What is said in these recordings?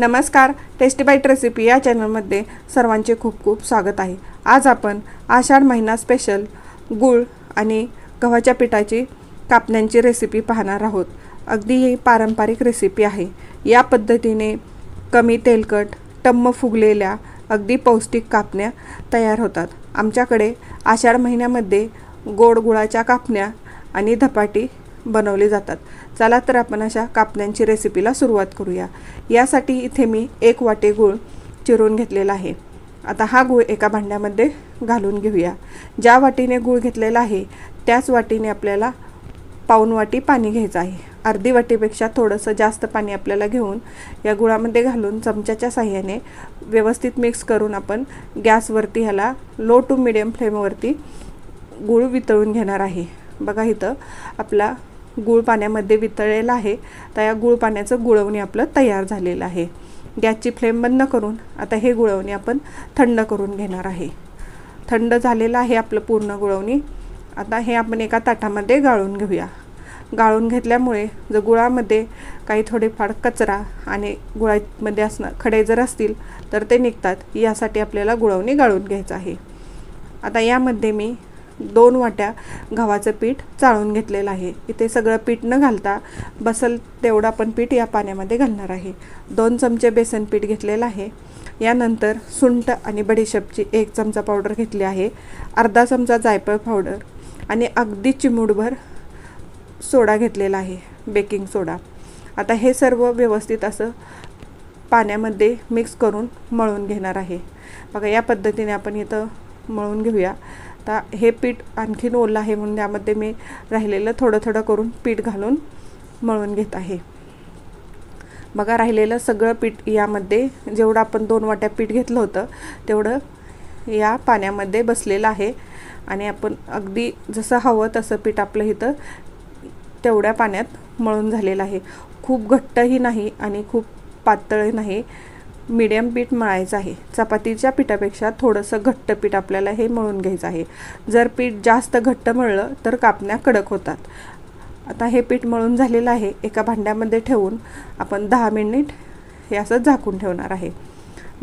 नमस्कार tasty bite recipe या चॅनलमध्ये सर्वांचे खूप खूप स्वागत आहे. आज आपण आषाढ महिना स्पेशल गूळ आणि गव्हाच्या पिठाची कापण्यांची रेसिपी पाहणार आहोत. अगदी ही पारंपरिक रेसिपी आहे. या पद्धतीने कमी तेलकट टम्म फुगलेल्या अगदी पौष्टिक कापण्या तयार होतात. आमच्याकडे आषाढ महिन्यामध्ये गोड गुळाच्या कापण्या आणि धपाटी बनवले जातात. चला तर आपण अशा कापण्यांची रेसिपीला सुरुवात करूया. यासाठी इथे मी एक वाटे गूळ चिरून घेतलेला आहे. आता हा गूळ एका भांड्यामध्ये घालून घेऊया. ज्या वाटीने गूळ घेतलेला आहे त्याच वाटीने आपल्याला पाऊन वाटी पाणी घ्यायचं आहे. अर्धी वाटीपेक्षा थोडंसं जास्त पाणी आपल्याला घेऊन या गुळामध्ये घालून चमच्याच्या साह्याने व्यवस्थित मिक्स करून आपण गॅसवरती ह्याला लो टू मिडियम फ्लेमवरती गूळ वितळून घेणार आहे. बघा इथं आपला गूळ पाण्यामध्ये वितळलेला आहे तर या गूळ पाण्याचं गुळवणी आपलं तयार झालेलं आहे. गॅसची फ्लेम बंद करून आता हे गुळवणी आपण थंड करून घेणार आहे. थंड झालेलं आहे आपलं पूर्ण गुळवणी. आता हे आपण एका ताटामध्ये गाळून घेऊया. गाळून घेतल्यामुळे जर गुळामध्ये काही थोडेफार कचरा आणि गुळामध्ये असणं खडे जर असतील तर ते निघतात. यासाठी आपल्याला गुळवणी गाळून घ्यायचं आहे. आता यामध्ये मी दोन वाट्या गव्हाचं पीठ चाळून घेतलेलं आहे. इथे सगळं पीठ न घालता बसल तेवढा पण पीठ या पाण्यामध्ये घालणार आहे. दोन चमचे बेसन पीठ घेतलेलं आहे. यानंतर सुंठ आणि बडीशेपची एक चमचा पावडर घेतली आहे. अर्धा चमचा जायफळ पावडर आणि अगदी चिमूटभर सोडा घेतलेला आहे. Baking soda. आता हे सर्व व्यवस्थित असं पाण्यामध्ये मिक्स करून मळून घेणार आहे. बघा या पद्धतीने आपण इथं मळून घेऊया. आता हे पीठ आणखीन ओलं आहे म्हणून त्यामध्ये मी राहिलेलं थोडं थोडं करून पीठ घालून मळून घेत आहे. बघा राहिलेलं सगळं पीठ यामध्ये जेवढं आपण दोन वाट्या पीठ घेतलं होतं तेवढं या पाण्यामध्ये बसलेलं आहे. आणि आपण अगदी जसं हवं तसं पीठ आपलं इथं तेवढ्या पाण्यात मळून झालेलं आहे. खूप घट्टही नाही आणि खूप पातळ नाही. मीडियम पीठ मळायचं आहे. चपातीच्या पिठापेक्षा थोडंसं घट्ट पीठ आपल्याला हे मळून घ्यायचं आहे. जर पीठ जास्त घट्ट मळलं तर कापण्या कडक होतात. आता हे पीठ मळून झालेलं आहे. एका भांड्यामध्ये ठेवून आपण दहा मिनिट हे असं झाकून ठेवणार आहे.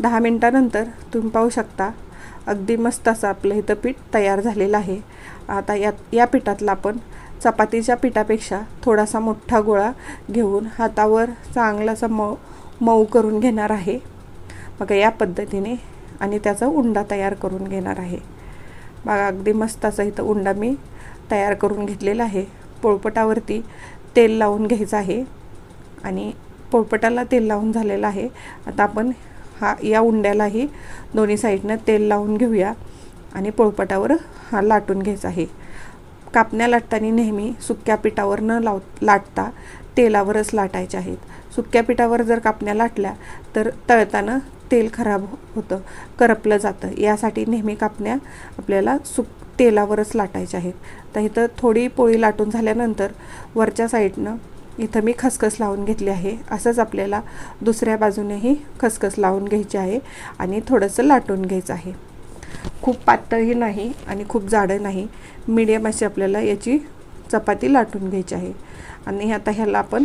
दहा मिनटानंतर तुम्ही पाहू शकता अगदी मस्त असं आपलं इथं पीठ तयार झालेलं आहे. आता या या पिठातला आपण चपातीच्या पिठापेक्षा थोडासा मोठा गोळा घेऊन हातावर चांगलासा मऊ मऊ करून घेणार आहे. बघा या पद्धतीने आणि त्याचा उंडा तयार करून घेणार आहे. बघा अगदी मस्त असा इथं उंडा मी तयार करून घेतलेला आहे. पोळपटावरती तेल लावून घ्यायचं आहे आणि पोळपटाला तेल लावून झालेलं आहे. आता आपण हा या उंड्यालाही दोन्ही साईडनं तेल लावून घेऊया आणि पोळपटावर हा लाटून घ्यायचा आहे. कापण्या लाटताना नेहमी सुक्या पिठावर न लाव लाटता तेलावरच लाटायचे आहेत. सुक्या पिठावर जर कापण्या लाटल्या तर तळताना तेल खराब हो-, होतं करपलं जातं. यासाठी नेहमी कापण्या आपल्याला सुक तेलावरच लाटायच्या आहेत. तर इथं थोडी पोळी लाटून झाल्यानंतर वरच्या साईडनं इथं मी खसखस लावून घेतली आहे. असंच आपल्याला दुसऱ्या बाजूनेही खसखस लावून घ्यायची आहे आणि थोडंसं लाटून घ्यायचं आहे. खूप पातळही नाही आणि खूप जाडं नाही. मीडियम अशी आपल्याला याची चपाती लाटून घ्यायची आहे. आणि आता ह्याला आपण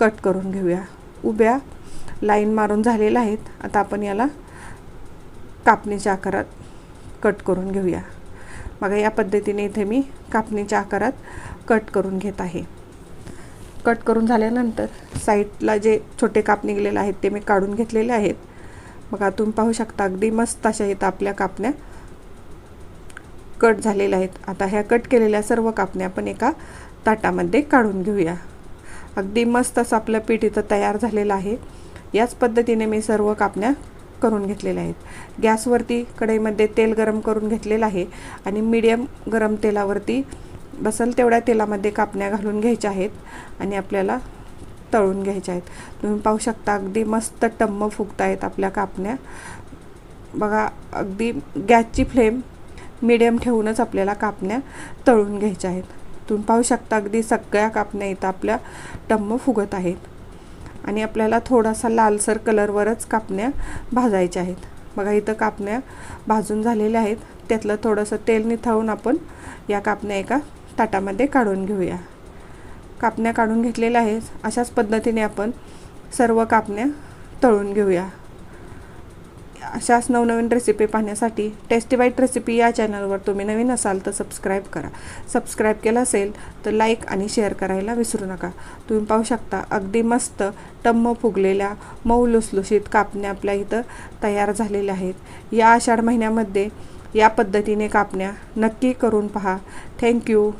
कट करून घेऊया. उभ्या लाईन मारून झालेल्या आहेत. आता आपण याला कापणीच्या आकारात कट करून घेऊया. बघा या पद्धतीने इथे मी कापणीच्या आकारात कट करून घेत आहे. कट करून झाल्यानंतर साईडला जे छोटे काप निघलेले आहेत ते मी काढून घेतलेले आहेत. बघा तुम्ही पाहू शकता अगदी मस्त अशा इथं आपल्या कापण्या कट झालेल्या आहेत. आता ह्या कट केलेल्या सर्व कापण्या आपण एका ताटामध्ये काढून घेऊया. अगदी मस्त असं आपलं पीठ इथं तयार झालेलं आहे. याच पद्धतीने मी सर्व कापण्या करून घेतलेल्या आहेत. गॅसवरती कढईमध्ये तेल गरम करून घेतलेलं आहे आणि मीडियम गरम तेलावरती बसल तेवढ्या तेलामध्ये कापण्या घालून घ्यायच्या आहेत आणि आपल्याला तळून घ्यायच्या आहेत. तुम्ही पाहू शकता अगदी मस्त टम्म फुगत आहेत आपल्या कापण्या. बघा अगदी गॅसची फ्लेम मीडियम ठेवूनच आपल्याला कापण्या तळून घ्यायच्या आहेत. तुम्ही पाहू शकता अगदी सगळ्या कापण्या इथं आपल्या टम्म फुगत आहेत. आणि आपल्याला थोडासा लालसर कलरवरच कापण्या भाजायच्या आहेत. बघा इथं कापण्या भाजून झालेल्या आहेत. त्यातलं थोडंसं तेल निथळून आपण या कापण्या एका ताटामध्ये काढून घेऊया. कापण्या काढून घेतलेल्या आहेत. अशाच पद्धतीने आपण सर्व कापण्या तळून घेऊया. अशाच नवनवीन रेसिपी पाहण्यासाठी टेस्टी बाईट रेसिपी या चॅनलवर तुम्ही नवीन असाल तर सबस्क्राईब करा. सबस्क्राईब केलं असेल तर लाईक आणि शेअर करायला विसरू नका. तुम्ही पाहू शकता अगदी मस्त टम्म फुगलेल्या मऊ लुसलुशीत कापण्या आपल्या इथं तयार झालेल्या आहेत. या आषाढ महिन्यामध्ये या पद्धतीने कापण्या नक्की करून पहा. थँक्यू